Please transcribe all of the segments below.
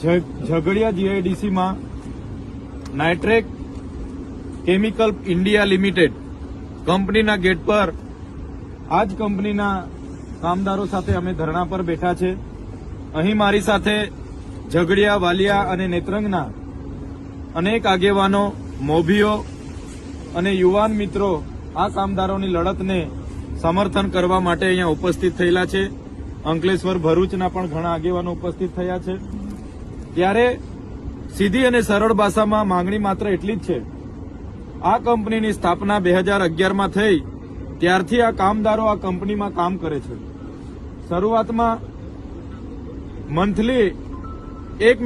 ઝઘડિયા જીઆઈડીસીમાં Nitrek chemical India limited કંપનીના gate પર આ જ કંપનીના કામદારો સાથે અમે ધરણા પર બેઠા છે. અહીં મારી સાથે ઝઘડિયા, વાલિયા અને નેત્રંગના અનેક આગેવાનો, મોભીઓ અને યુવાન મિત્રો આ કામદારોની લડતને સમર્થન કરવા માટે અહીંયા ઉપસ્થિત થયેલા છે. અંકલેશ્વર ભરૂચના પણ ઘણા આગેવાનો ઉપસ્થિત થયા છે. ત્યારે સીધી અને સરળ ભાષામાં માંગણી માત્ર એટલી જ છે. આ કંપનીની સ્થાપના બે હજાર અગિયારમાં થઈ, ત્યારથી આ કામદારો આ કંપનીમાં કામ કરે છે. શરૂઆતમાં મંથલી એક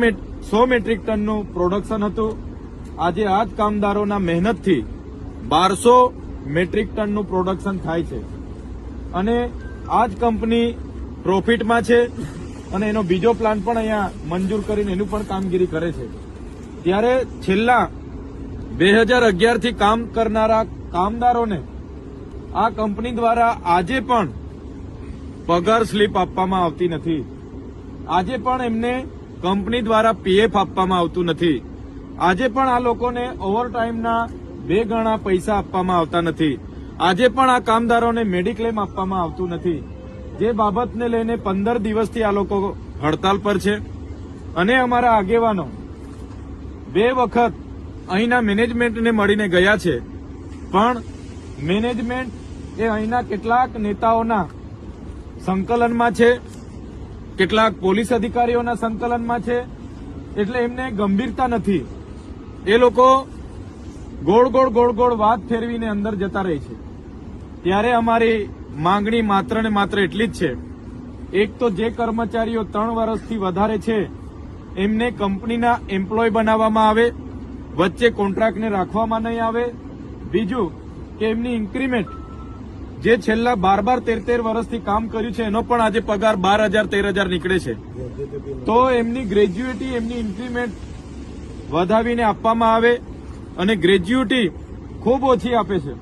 સો મેટ્રિક ટનનું પ્રોડક્શન હતું. આજે આ જ કામદારોના મહેનતથી બારસો મેટ્રિક ટનનું પ્રોડક્શન થાય છે. અને આ જ કંપની પ્રોફિટમાં છે. અને એનો બીજો પ્લાન પણ અહીંયા મંજૂર કરીને એનું પણ કામગીરી કરે છે. ત્યારે છેલ્લા બે હજાર અગિયારથી કામ કરનારા કામદારોને આ કંપની દ્વારા આજે પણ પગાર સ્લીપ આપવામાં આવતી નથી. આજે પણ એમને કંપની દ્વારા પીએફ આપવામાં આવતું નથી. આજે પણ આ લોકોને ઓવરટાઈમના બે ગણા પૈસા આપવામાં આવતા નથી. આજે પણ આ કામદારોને મેડિક્લેમ આપવામાં આવતું નથી. જે બાબતને લઈને પંદર દિવસથી આ લોકો હડતાલ પર છે. અને અમારા આગેવાનો બે વખત અહીંના મેનેજમેન્ટને મળીને ગયા છે. પણ મેનેજમેન્ટ એ અહીંના કેટલાક નેતાઓના સંકલનમાં છે, કેટલાક પોલીસ અધિકારીઓના સંકલનમાં છે, એટલે એમને ગંભીરતા નથી. એ લોકો ગોળ ગોળ ગોળ ગોળ વાત ફેરવીને અંદર જતા રહે છે. ત્યારે અમારી માંગણી માત્ર ને માત્ર એટલી જ છે. એક તો જે કર્મચારીઓ ત્રણ વર્ષથી વધારે છે, એમને કંપનીના એમ્પ્લોય બનાવવામાં આવે, વચ્ચે કોન્ટ્રાક્ટને રાખવામાં નહીં આવે. બીજું કે એમની ઇન્ક્રીમેન્ટ, જે છેલ્લા બાર બાર તેર તેર વર્ષથી કામ કર્યું છે, એનો પણ આજે પગાર બાર હજાર, તેર હજાર નીકળે છે. તો એમની ગ્રેજ્યુએટી, એમની ઇન્ક્રીમેન્ટ વધાવીને આપવામાં આવે અને ગ્રેજ્યુએટી ખૂબ ઓછી આપે છે.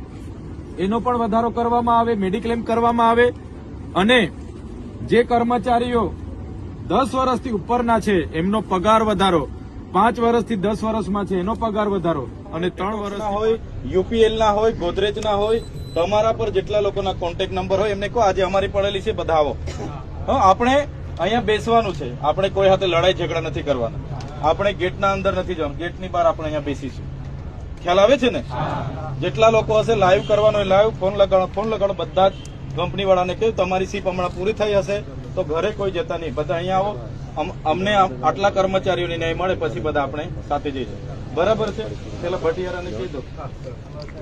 એનો પણ વધારો કરવામાં આવે મેડિક્લેમ કરવામાં આવે. અને જે કર્મચારીઓ દસ વર્ષથી ઉપરના છે એમનો પગાર વધારો. પાંચ વર્ષથી દસ વર્ષમાં છે એનો પગાર વધારો. અને ત્રણ વર્ષ હોય યુપીએલ ના હોય ગોદરેજ ના હોય તમારા પર જેટલા લોકોના કોન્ટેક્ટ નંબર હોય એમને કહો આજે અમારી પડેલી છે બધા આવો હા, આપણે અહીંયા બેસવાનું છે. આપણે કોઈ હાથે લડાઈ ઝઘડા નથી કરવાના. આપણે ગેટના અંદર નથી જવાનું. ગેટની બહાર આપણે અહીંયા બેસીશું. ખ્યાલ આવે છે ને? જેટલા લોકો હશે લાઈવ કરવાનો લાઈવ ફોન લગાડો ફોન લગાડો, બધા જ કંપની વાળાને કહ્યું, તમારી સીપ હમણાં પૂરી થઈ હશે, તો ઘરે કોઈ જતા નહીં. બધા અહીંયા આવો. અમ- અમને આટલા કર્મચારીઓને ન્યાય મળે, પછી બધા આપણે સાથે જઈશું બરાબર છે? પેલા ભટિયારાને કહી દો.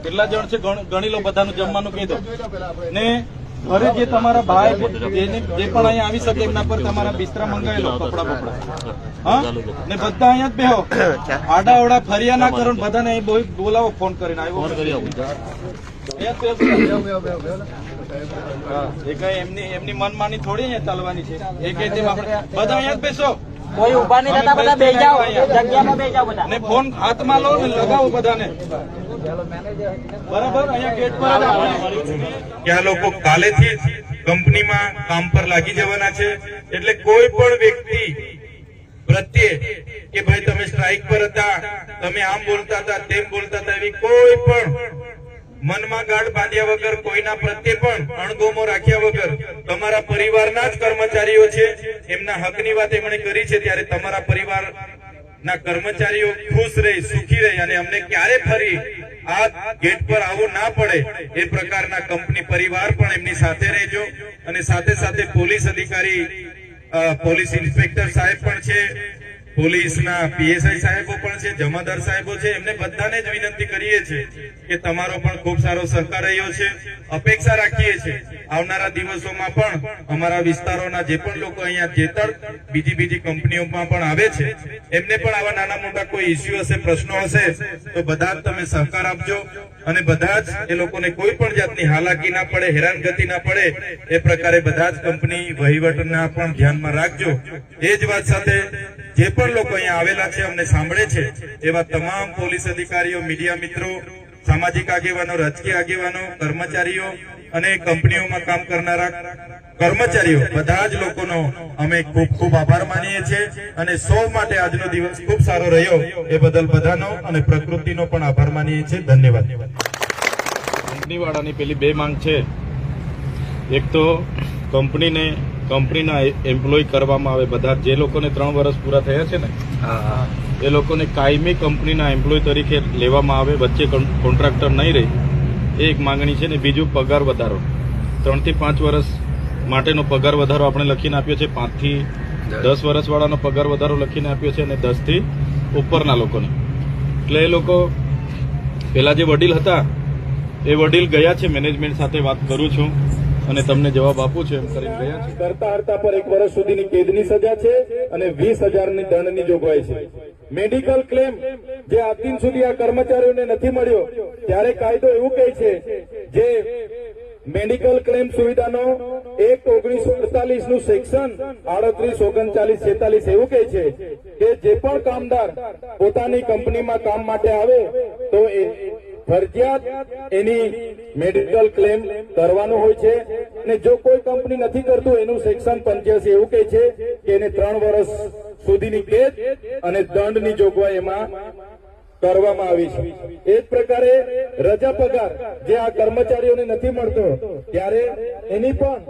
કેટલા જણ છે? ગણી લો બધાનું જમવાનું, કહી દો. ને ઘરે જે તમારા ભાઈ જેને જે પણ અહીંયા આવી શકે એમના પર તમારા બિસ્તરા મંગાવેલો કપડા બપડા. હા? ને બધા અહીંયા જ બેહો. આડા ઓડા ફરિયા ના કરો બધાને અહીં બોલાવો ફોન કરીને આવ્યો. એ કઈ એમની એમની મનમાની થોડી અહીંયા ચાલવાની છે. એ કઈ તેમ આપણે બધા અહીંયા જ બેસો. કોઈ ઊભા નહીં થતા બધા બેસી જાઓ. જગ્યામાં બેસી જાઓ બધા. ને ફોન હાથમાં લો ને લગાવો બધાને. બરાબર અહીંયા ગેટ પર જ આપણે કે આ લોકો કાલેથી કંપનીમાં કામ પર લાગી જવાના છે. એટલે કોઈ પણ વ્યક્તિ પ્રત્યે કે ભાઈ તમે સ્ટ્રાઇક પર હતા તમે આમ બોલતા હતા તેમ બોલતા હતા એવી કોઈ પણ મનમાં ગાઢ બાંધ્યા વગર કોઈના પ્રત્યે પણ અણગોમો રાખ્યા વગર તમારા પરિવારના જ કર્મચારીઓ છે. એમના હકની વાત એમણે કરી છે ત્યારે તમારા પરિવાર ના કર્મચારીઓ ખુશ રહી સુખી રહી અને અમને ક્યારે ફરી આ ગેટ પર આવવું ના પડે એ પ્રકારના કંપની પરિવાર પણ એમની સાથે રહેજો. અને સાથે સાથે પોલીસ અધિકારી પોલીસ ઇન્સ્પેક્ટર સાહેબ પણ છે. પોલીસના પીએસઆઈ સાહેબો પણ છે, જમાદાર સાહેબો છે. એમને બધાને જ વિનંતી કરીએ છીએ કે તમારો પણ ખૂબ સારો સહકાર રહ્યો છે. અપેક્ષા રાખીએ છીએ આવનારા દિવસોમાં પણ અમારા વિસ્તારોના જે પણ લોકો અહીંયા જેતર બીજી બીજી કંપનીઓમાં પણ આવે છે, એમને પણ આવા નાના મોટા કોઈ ઇસ્યુ હશે, પ્રશ્નો હશે, તો બધા જ તમે સહકાર આપજો અને બધા જ એ લોકોને કોઈ પણ જાતની હાલાકી ના પડે, હેરાનગતિ ના પડે, એ પ્રકારે બધા જ કંપની વહીવટના પણ ધ્યાનમાં રાખજો. એ જ વાત સાથે જે પણ લોકો અહીંયા આવેલા છે, અમને સાંભળે છે, એવા તમામ પોલીસ અધિકારીઓ, મીડિયા મિત્રો, સામાજિક આગેવાનો, રાજકીય આગેવાનો, કર્મચારીઓ અને કંપનીઓમાં કામ કરનારા કર્મચારીઓ બધા જ લોકોનો અમે ખૂબ ખૂબ આભાર માનીએ છીએ અને સૌ માટે આજનો દિવસ ખૂબ સારો રહ્યો. એ બદલ બધાનો અને પ્રકૃતિનો પણ આભાર માનીએ છીએ. ધન્યવાદ. કંપનીવાળાની પેલી બે માંગ છે. એક તો કંપનીને કંપનીના એમ્પ્લોય કરવામાં આવે બધા. જે લોકોને ત્રણ વર્ષ પૂરા થયા છે ને એ લોકોને કાયમી કંપનીના એમ્પ્લોય તરીકે લેવામાં આવે. વચ્ચે કોન- કોન્ટ્રાક્ટર નહીં રહે. એ એક માંગણી છે ને બીજું પગાર વધારો. ત્રણથી પાંચ વર્ષ માટેનો પગાર વધારો આપણે લખીને આપ્યો છે. પાંચથી દસ વર્ષવાળાનો પગાર વધારો લખીને આપ્યો છે અને દસથી ઉપરના લોકોને. એટલે એ લોકો પેલા જે વડીલ હતા એ વડીલ ગયા છે. મેનેજમેન્ટ સાથે વાત કરું છું. અને તમને જવાબ આપું છું એમ કરીને ગયા છે. કરતા હરતા પર એક વર્ષ સુધીની કેદની સજા છે અને વીસ હજારની દંડની જોગવાઈ છે. મેડિકલ ક્લેમ જે આજ દિન સુધી આ કર્મચારીઓને નથી મળ્યો, ત્યારે કાયદો એવું કહે છે જે મેડિકલ ક્લેમ સુવિધાનો એક ઓગણીસો અડતાલીસનું સેક્શન આડત્રીસ, ઓગણચાલીસ, છેતાલીસ એવું કહે છે કે જે પણ કામદાર પોતાની કંપનીમાં કામ માટે આવે, તો ફરજિયાત એની મેડિકલ ક્લેમ કરવાનું હોય છે. અને જો કોઈ કંપની નથી કરતું, એનું સેક્શન પંચ્યાસી એવું કહે છે કે એને ત્રણ વર્ષ સુધીની કેદ અને દંડની જોગવાઈ એમાં કરવામાં આવી છે. એ જ પ્રકારે રજા પગાર જે આ કર્મચારીઓને નથી મળતો, ત્યારે એની પણ